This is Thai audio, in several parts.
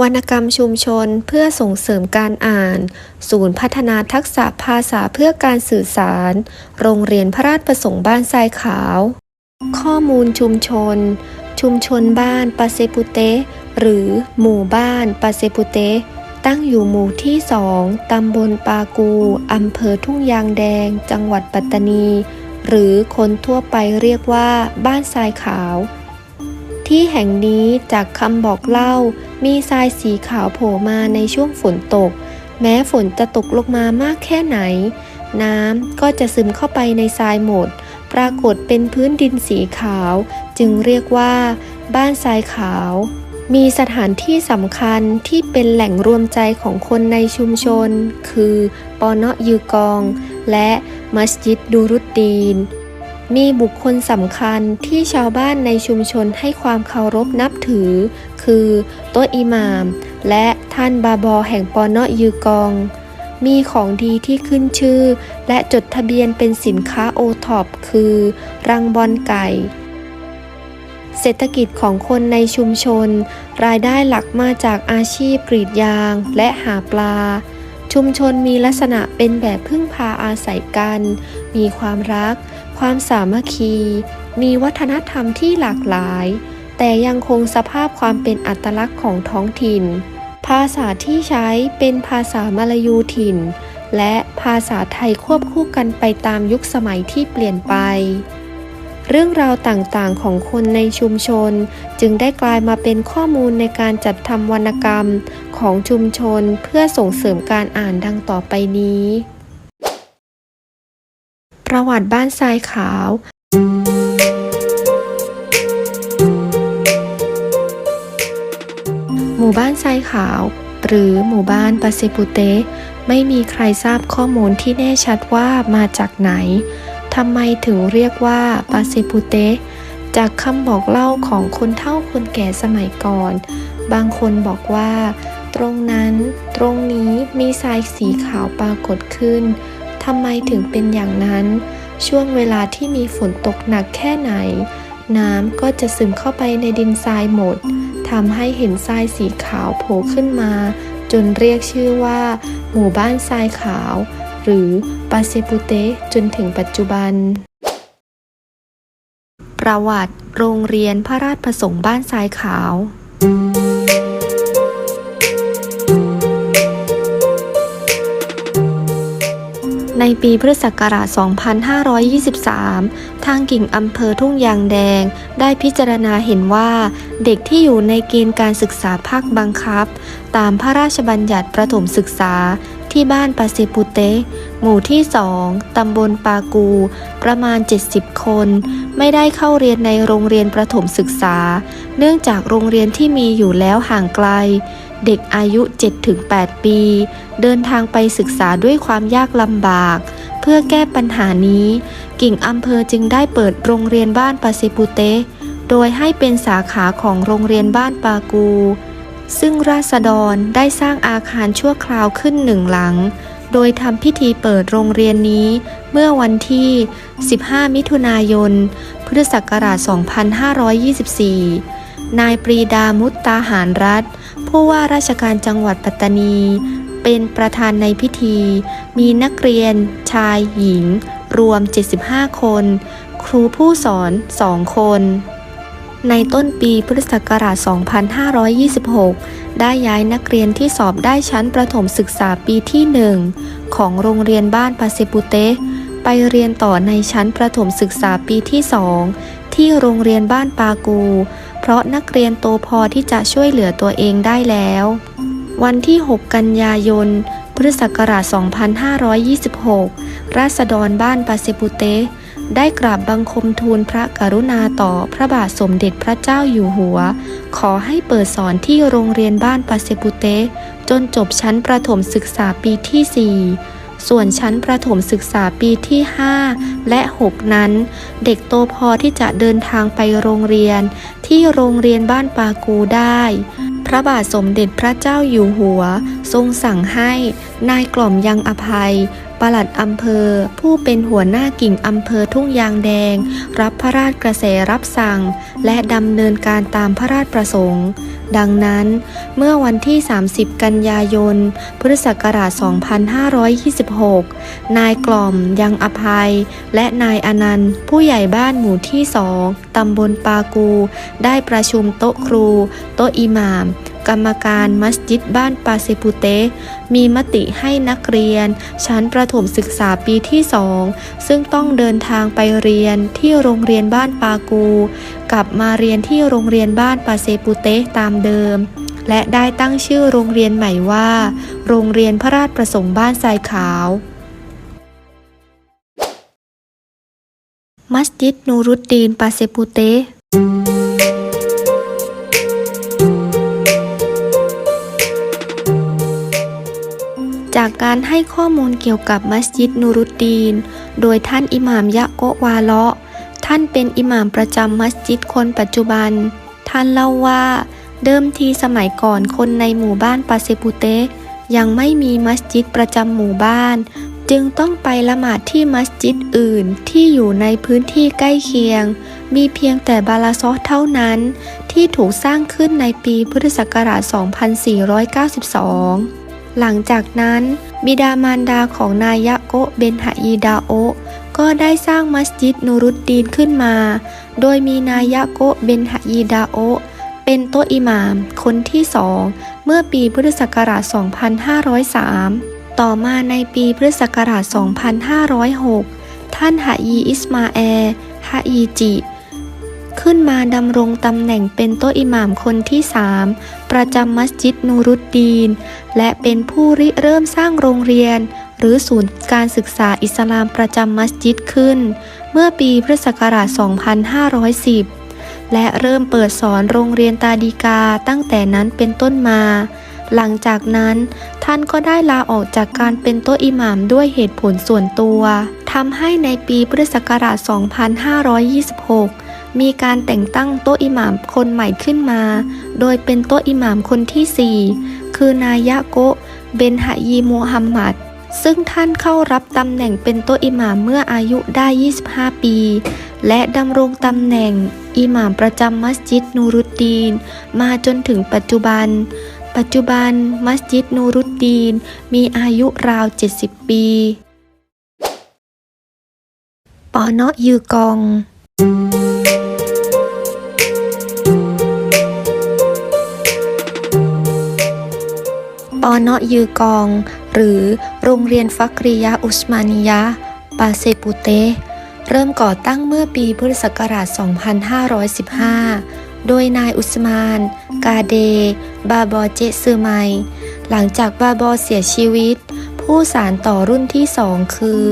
วรรณกรรมชุมชนเพื่อส่งเสริมการอ่าน ศูนย์พัฒนาทักษะภาษาเพื่อการสื่อสาร โรงเรียนพระราชประสงค์บ้านทรายขาว ข้อมูลชุมชน ชุมชนบ้านปาเซปุเต หรือหมู่บ้านปาเซปุเต ตั้งอยู่หมู่ที่สองตำบลปากูอำเภอทุ่งยางแดง จังหวัดปัตตานี หรือคนทั่วไปเรียกว่าบ้านทรายขาว ที่แห่งนี้จากคำบอกเล่า มีทรายสีขาวโผล่มาในช่วงฝนตก แม้ฝนจะตกลงมามากแค่ไหน น้ำก็จะซึมเข้าไปในทรายหมด ปรากฏเป็นพื้นดินสีขาว จึงเรียกว่า บ้านทรายขาว มีสถานที่สำคัญที่เป็นแหล่งรวมใจของคนในชุมชน คือปอเนะยูกอง และมัสยิดดูรุดดีน มีบุคคลสำคัญที่ชาวบ้านในชุมชนให้ความเคารพนับถือ คือโต๊ะอิหม่าม และท่านบาบอแห่งปอนเนาะยูกอง มีของดีที่ขึ้นชื่อ และจดทะเบียนเป็นสินค้าโอท็อปคือ รังบอลไก่ เศรษฐกิจของคนในชุมชน รายได้หลักมาจากอาชีพกรีดยางและหาปลาชุมชนมีลักษณะเป็นแบบพึ่งพาอาศัยกัน มีความรัก ความสามัคคี มีวัฒนธรรมที่หลากหลาย แต่ยังคงสภาพความเป็นอัตลักษณ์ของท้องถิ่น ภาษาที่ใช้เป็นภาษามลายูถิ่น และภาษาไทยควบคู่กันไปตามยุคสมัยที่เปลี่ยนไป เรื่องราวต่างๆของคนในชุมชน จึงได้กลายมาเป็นข้อมูลในการจัดทำวรรณกรรมของชุมชนเพื่อส่งเสริมการอ่านดังต่อไปนี้ ประวัติบ้านทรายขาว หมู่บ้านทรายขาว หรือหมู่บ้านปาเซปุเต ไม่มีใครทราบข้อมูลที่แน่ชัดว่ามาจากไหนทำไมถึงเรียกว่าปาเซปุเต จากคำบอกเล่าของคนเฒ่าคนแก่สมัยก่อน บางคนบอกว่า ตรงนั้น ตรงนี้มีทรายสีขาวปรากฏขึ้น ทำไมถึงเป็นอย่างนั้น ช่วงเวลาที่มีฝนตกหนักแค่ไหน น้ำก็จะซึมเข้าไปในดินทรายหมดทำให้เห็นทรายสีขาวโผล่ขึ้นมา จนเรียกชื่อว่า หมู่บ้านทรายขาว หรือปาเซปุเตจนถึงปัจจุบัน ประวัติ โรงเรียนพระราชประสงค์บ้านทรายขาว ปีพุทธศักราช 2523 ทางกิ่งอำเภอทุ่งยางแดง ได้พิจารณาเห็นว่า เด็กที่อยู่ในเกณฑ์การศึกษาภาคบังคับ ตามพระราชบัญญัติประถมศึกษาที่บ้านปาเซปุเต หมู่ที่2ตำบลปากู ประมาณ 70 คน ไม่ได้เข้าเรียนในโรงเรียนประถมศึกษา เนื่องจากโรงเรียนที่มีอยู่แล้วห่างไกล เด็กอายุ 7-8 ปี เดินทางไปศึกษาด้วยความยากลำบาก เพื่อแก้ปัญหานี้ กิ่งอำเภอจึงได้เปิดโรงเรียนบ้านปาเซปุเต โดยให้เป็นสาขาของโรงเรียนบ้านปากู ซึ่งราษฎรได้สร้างอาคารชั่วคราวขึ้นหนึ่งหลัง โดยทำพิธีเปิดโรงเรียนนี้เมื่อวันที่ 15 มิถุนายน พุทธศักราช 2524 นายปรีดามุตตาหารรัฐ ผู้ว่าราชการจังหวัดปัตตานี เป็นประธานในพิธี มีนักเรียน ชายหญิง รวม 75 คน ครูผู้สอน 2 คน ในต้นปีพุทธศักราช 2526 ได้ย้ายนักเรียนที่สอบได้ชั้นประถมศึกษาปีที่ 1 ของโรงเรียนบ้านปาเซปุเตไปเรียนต่อในชั้นประถมศึกษาปีที่ 2 ที่โรงเรียนบ้านปากู เพราะนักเรียนโตพอที่จะช่วยเหลือตัวเองได้แล้ว วันที่ 6 กันยายน พุทธศักราช 2526 ราษฎรบ้านปาเซปุเต ได้กราบบังคมทูลพระกรุณาต่อพระบาทสมเด็จพระเจ้าอยู่หัว ขอให้เปิดสอนที่โรงเรียนบ้านปาเซปุเต จนจบชั้นประถมศึกษาปีที่ 4 ส่วนชั้นประถมศึกษาปีที่ 5 และ 6 นั้น เด็กโตพอที่จะเดินทางไปโรงเรียน ที่โรงเรียนบ้านปากูได้ พระบาทสมเด็จพระเจ้าอยู่หัว ทรงสั่งให้นายกล่อมยังอภัยปลัดอำเภอ ผู้เป็นหัวหน้ากิ่งอำเภอทุ่งยางแดง รับพระราชกระแสรับสั่ง และดำเนินการตามพระราชประสงค์ ดังนั้นเมื่อวันที่ 30 กันยายน พุทธศักราช 2526 นายกล่อมยังอภัย และนายอนันต์ ผู้ใหญ่บ้านหมู่ที่สองตำบลปากู ได้ประชุมโต๊ะครู โต๊ะอิหม่าม กรรมการมัสยิดบ้านปาเซปุเตมีมติให้นักเรียน ชั้นประถมศึกษาปีที่สองซึ่งต้องเดินทางไปเรียนที่โรงเรียนบ้านปากู กลับมาเรียนที่โรงเรียนบ้านปาเซปุเตตามเดิม และได้ตั้งชื่อโรงเรียนใหม่ว่า โรงเรียนพระราชประสงค์บ้านทรายขาวมัสยิดนูรุดดีนปาเซปุเต จากการให้ข้อมูลเกี่ยวกับมัสยิดนูรุดดีน โดยท่านอิหม่ามยะโกะวาเลาะ ท่านเป็นอิหม่ามประจำมัสยิดคนปัจจุบัน ท่านเล่าว่า เดิมทีสมัยก่อนคนในหมู่บ้านปาเซปุเตยังไม่มีมัสยิดประจำหมู่บ้าน จึงต้องไปละหมาดที่มัสยิดอื่นที่อยู่ในพื้นที่ใกล้เคียง มีเพียงแต่บาลาซอเท่านั้น ที่ถูกสร้างขึ้นในปีพุทธศักราช 2492 หลังจากนั้น บิดามารดาของนายะโกะเบนหะยีดาโอก็ได้สร้างมัสยิดนูรุดดีนขึ้นมา โดยมีนายะโกะเบนหะยีดาโอเป็นโตอิหม่าม คนที่สอง เมื่อปีพุทธศักราช 2503 ต่อมาในปีพุทธศักราช 2506 ท่านหะยีอิสมาแอร์หะยีจิ ขึ้นมาดำรงตำแหน่งเป็นโตอิหม่ามคนที่สามประจำมัสยิดนูรุดดีน และเป็นผู้ริเริ่มสร้างโรงเรียน หรือศูนย์การศึกษาอิสลามประจำมัสยิดขึ้น เมื่อปีพุทธศักราช 2510 และเริ่มเปิดสอนโรงเรียนตาดีกาตั้งแต่นั้นเป็นต้นมา หลังจากนั้นท่านก็ได้ลาออกจากการเป็นโตอิหม่ามด้วยเหตุผลส่วนตัวทำให้ในปีพุทธศักราช 2526 มีการแต่งตั้งโตะอิหม่ามคนใหม่ขึ้นมา โดยเป็นโตะอิหม่ามคนที่ 4 คือนายะโกะเบนหะยีมูฮัมหมัด ซึ่งท่านเข้ารับตำแหน่งเป็นโตะอิหม่ามเมื่ออายุได้ 25 ปี และดำรงตำแหน่งอิหม่ามประจำมัสยิดนูรุดดีน มาจนถึงปัจจุบัน ปัจจุบันมัสยิดนูรุดดีน มีอายุราว 70 ปี ปอนาะยือกอง อเนาะยือกอง หรือโรงเรียนฟักริยะอุสมานิยะปาเซปุเต เริ่มก่อตั้งเมื่อปีพุทธศักราช 2515 โดยนายอุสมาน กาเด บาบอเจซือไม หลังจากบาบอเสียชีวิต ผู้สารต่อรุ่นที่สองคือ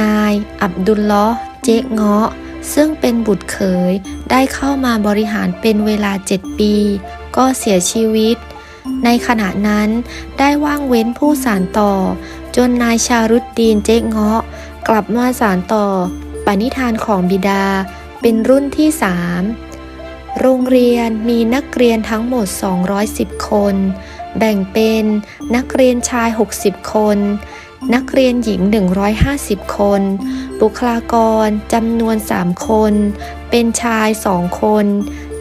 นาย อับดุลลอฮ์เจ๊เงาะ ซึ่งเป็นบุตรเขยได้เข้ามาบริหารเป็นเวลา 7 ปี ก็เสียชีวิต ในขณะนั้นได้ว่างเว้นผู้สารต่อ จนนายชารุดดีนเจ๊เงาะ กลับมาสารต่อ ปณิธานของบิดาเป็นรุ่นที่สามโรงเรียนมีนักเรียนทั้งหมด 210 คน แบ่งเป็นนักเรียนชาย 60 คน นักเรียนหญิง 150 คน บุคลากรจำนวน 3 คน เป็นชาย 2 คน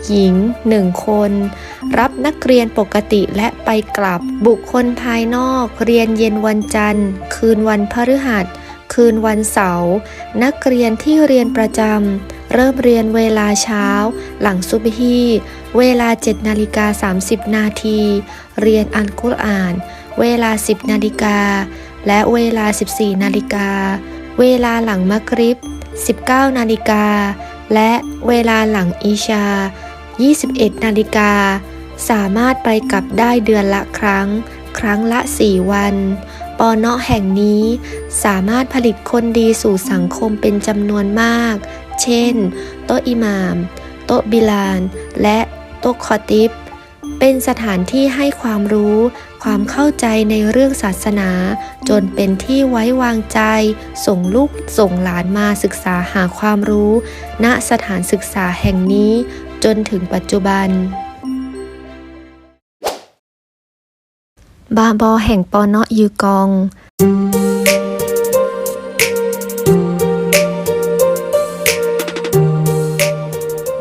หญิง1คน รับนักเรียนปกติและไปกลับ บุคคลภายนอก เรียนเย็นวันจันทร์ คืนวันพฤหัส คืนวันเสาร์นักเรียนที่เรียนประจำเริ่มเรียนเวลาเช้า หลังซุบฮีเวลา7นาฬิกา30 นาที เรียนอัลกุรอาน เวลา 10 นาฬิกา และเวลา 14 นาฬิกา เวลาหลังมักริบ 19 นาฬิกาและเวลาหลังอีชา 21 นาฬิกา สามารถไปกลับได้เดือนละครั้ง ครั้งละ 4 วัน ปอเนาะแห่งนี้สามารถผลิตคนดีสู่สังคมเป็นจำนวนมาก เช่น โตะอิหมาม โตะบิลาน และโตะคอติบเป็นสถานที่ให้ความรู้ ความเข้าใจในเรื่องศาสนา จนเป็นที่ไว้วางใจ ส่งลูกส่งหลานมาศึกษาหาความรู้ ณสถานศึกษาแห่งนี้ จนถึงปัจจุบัน บาบอแห่งปอนเนาะยูกอง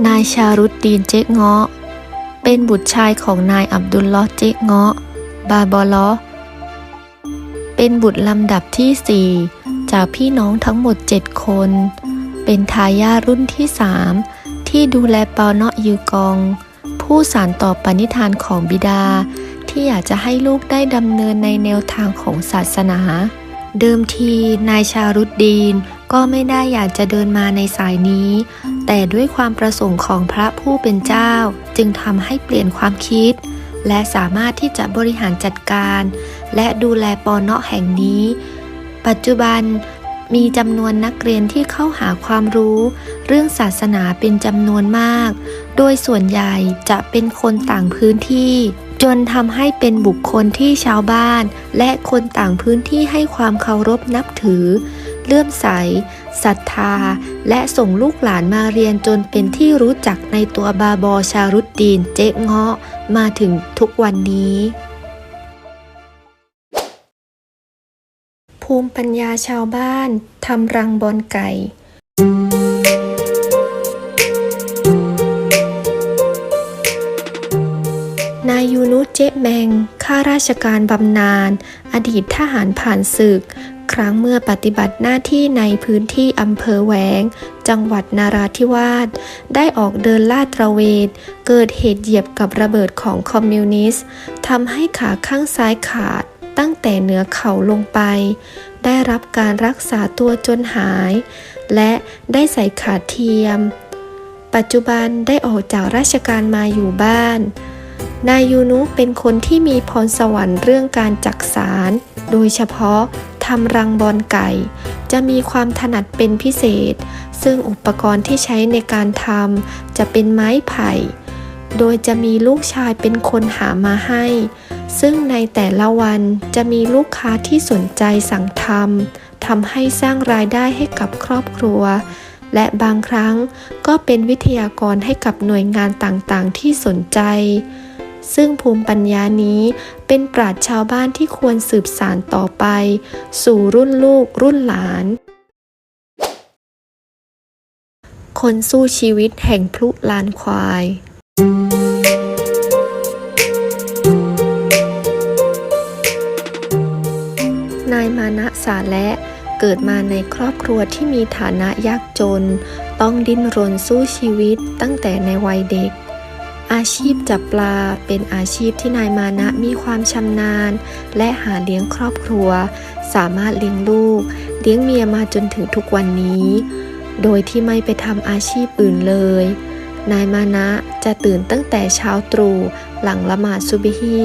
นายชารุดดีนเจ๊เงาะ เป็นบุตรชายของนายอับดุลลอเจ๊เงาะ บาบอลอเป็นบุตรลำดับที่ 4 จากพี่น้องทั้งหมด 7 คน เป็นทายาทรุ่นที่ 3 ที่ดูแลปอเนาะยูกอง ผู้สานต่อปณิธานของบิดา ที่อยากจะให้ลูกได้ดำเนินในแนวทางของศาสนา เดิมทีนายชารุดดีนก็ไม่ได้อยากจะเดินมาในสายนี้ แต่ด้วยความประสงค์ของพระผู้เป็นเจ้า จึงทำให้เปลี่ยนความคิด และสามารถที่จะบริหารจัดการ และดูแลปอเนาะแห่งนี้ ปัจจุบัน มีจำนวนนักเรียนที่เข้าหาความรู้ เรื่องศาสนาเป็นจำนวนมาก โดยส่วนใหญ่จะเป็นคนต่างพื้นที่ จนทำให้เป็นบุคคลที่ชาวบ้าน และคนต่างพื้นที่ให้ความเคารพนับถือ เลื่อมใสศรัทธา และส่งลูกหลานมาเรียนจนเป็นที่รู้จักในตัวบาบอชารุดดีนเจ๊เงาะมาถึงทุกวันนี้ ภูมิปัญญาชาวบ้านทำรังบอนไก่ นายยูนุเจแมง ข้าราชการบำนาญ อดีตทหารผ่านศึก ครั้งเมื่อปฏิบัติหน้าที่ในพื้นที่อำเภอแหวง จังหวัดนาราธิวาส ได้ออกเดินลาดตระเวน เกิดเหตุเหยียบกับระเบิดของคอมมิวนิสต์ทำให้ขาข้างซ้ายขาด ตั้งแต่เหนือเข่าลงไป ได้รับการรักษาตัวจนหาย และได้ใส่ขาเทียม ปัจจุบันได้ออกจากราชการมาอยู่บ้าน นายยูนุเป็นคนที่มีพรสวรรค์เรื่องการจักสาร โดยเฉพาะทำรังบอนไก่ จะมีความถนัดเป็นพิเศษ ซึ่งอุปกรณ์ที่ใช้ในการทำจะเป็นไม้ไผ่ โดยจะมีลูกชายเป็นคนหามาให้ ซึ่งในแต่ละวันจะมีลูกค้าที่สนใจสั่งทำทำให้สร้างรายได้ให้กับครอบครัว และบางครั้งก็เป็นวิทยากรให้กับหน่วยงานต่างๆ ที่สนใจ ซึ่งภูมิปัญญานี้เป็นปราชญ์ชาวบ้านที่ควรสืบสานต่อไป สู่รุ่นลูกรุ่นหลาน คนสู้ชีวิตแห่งพลุลานควายนา นะสาและ เกิดมาในครอบครัวที่มีฐานะยากจน ต้องดิ้นรนสู้ชีวิตตั้งแต่ในวัยเด็ก อาชีพจับปลาเป็นอาชีพที่นายมานะมีความชำนาญ และหาเลี้ยงครอบครัว สามารถเลี้ยงลูก เลี้ยงเมียมาจนถึงทุกวันนี้ โดยที่ไม่ไปทำอาชีพอื่นเลยนายมานะจะตื่นตั้งแต่เช้าตรู่หลังละหมาดซุบิฮี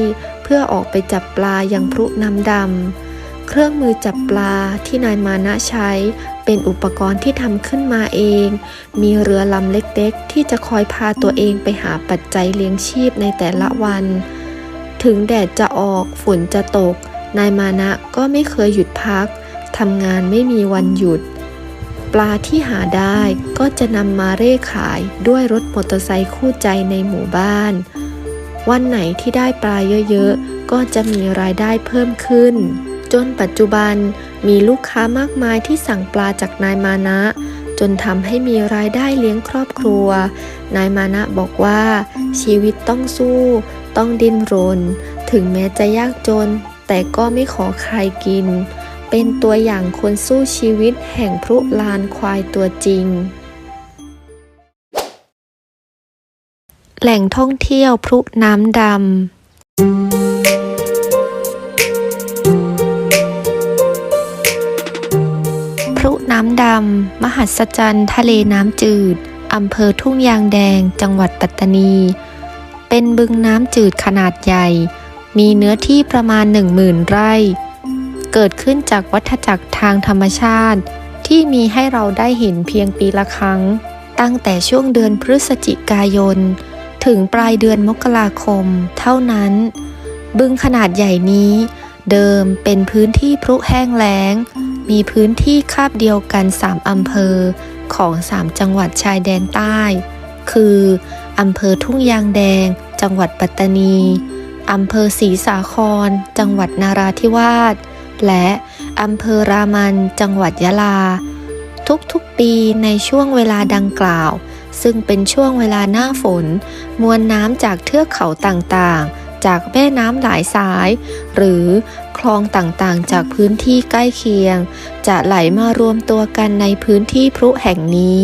เพื่อออกไปจับปลาอย่างพรุน้ำดำ เครื่องมือจับปลาที่นายมานะใช้ เป็นอุปกรณ์ที่ทำขึ้นมาเอง มีเรือลำเล็กๆ ที่จะคอยพาตัวเองไปหาปัจจัยเลี้ยงชีพในแต่ละวัน ถึงแดดจะออกฝนจะตก นายมานะก็ไม่เคยหยุดพักทำงานไม่มีวันหยุด ปลาที่หาได้ก็จะนำมาเร่ขายด้วยรถมอเตอร์ไซค์คู่ใจในหมู่บ้าน วันไหนที่ได้ปลาเยอะๆ ก็จะมีรายได้เพิ่มขึ้น จนปัจจุบันมีลูกค้ามากมายที่สั่งปลาจากนายมานะ จนทำให้มีรายได้เลี้ยงครอบครัว นายมานะบอกว่า ชีวิตต้องสู้ ต้องดิ้นรน ถึงแม้จะยากจน แต่ก็ไม่ขอใครกิน เป็นตัวอย่างคนสู้ชีวิตแห่งพรุลานควายตัวจริง แหล่งท่องเที่ยวพรุน้ำดำำดำ มหัศจรรย์ ทะเลน้ำจืด อำเภอทุ่งยางแดง จังหวัดปัตตานี เป็นบึงน้ำจืดขนาดใหญ่ มีเนื้อที่ประมาณ10,000ไร่ เกิดขึ้นจากวัฏจักรทางธรรมชาติ ที่มีให้เราได้เห็นเพียงปีละครั้ง ตั้งแต่ช่วงเดือนพฤศจิกายน ถึงปลายเดือนมกราคม เท่านั้น บึงขนาดใหญ่นี้ เดิมเป็นพื้นที่พรุแห้งแล้ง มีพื้นที่คาบเดียวกัน 3 อำเภอของ 3 จังหวัดชายแดนใต้ คืออำเภอทุ่งยางแดง จังหวัดปัตตานีอำเภอศรีสาคร จังหวัดนาราธิวาส และอำเภอรามัน จังหวัดยะลา ทุกๆปีในช่วงเวลาดังกล่าว ซึ่งเป็นช่วงเวลาหน้าฝน มวลน้ำจากเทือกเขาต่างๆ จากแม่น้ำหลายสาย หรือคลองต่างๆ จากพื้นที่ใกล้เคียง จะไหลมารวมตัวกันในพื้นที่พลุแห่งนี้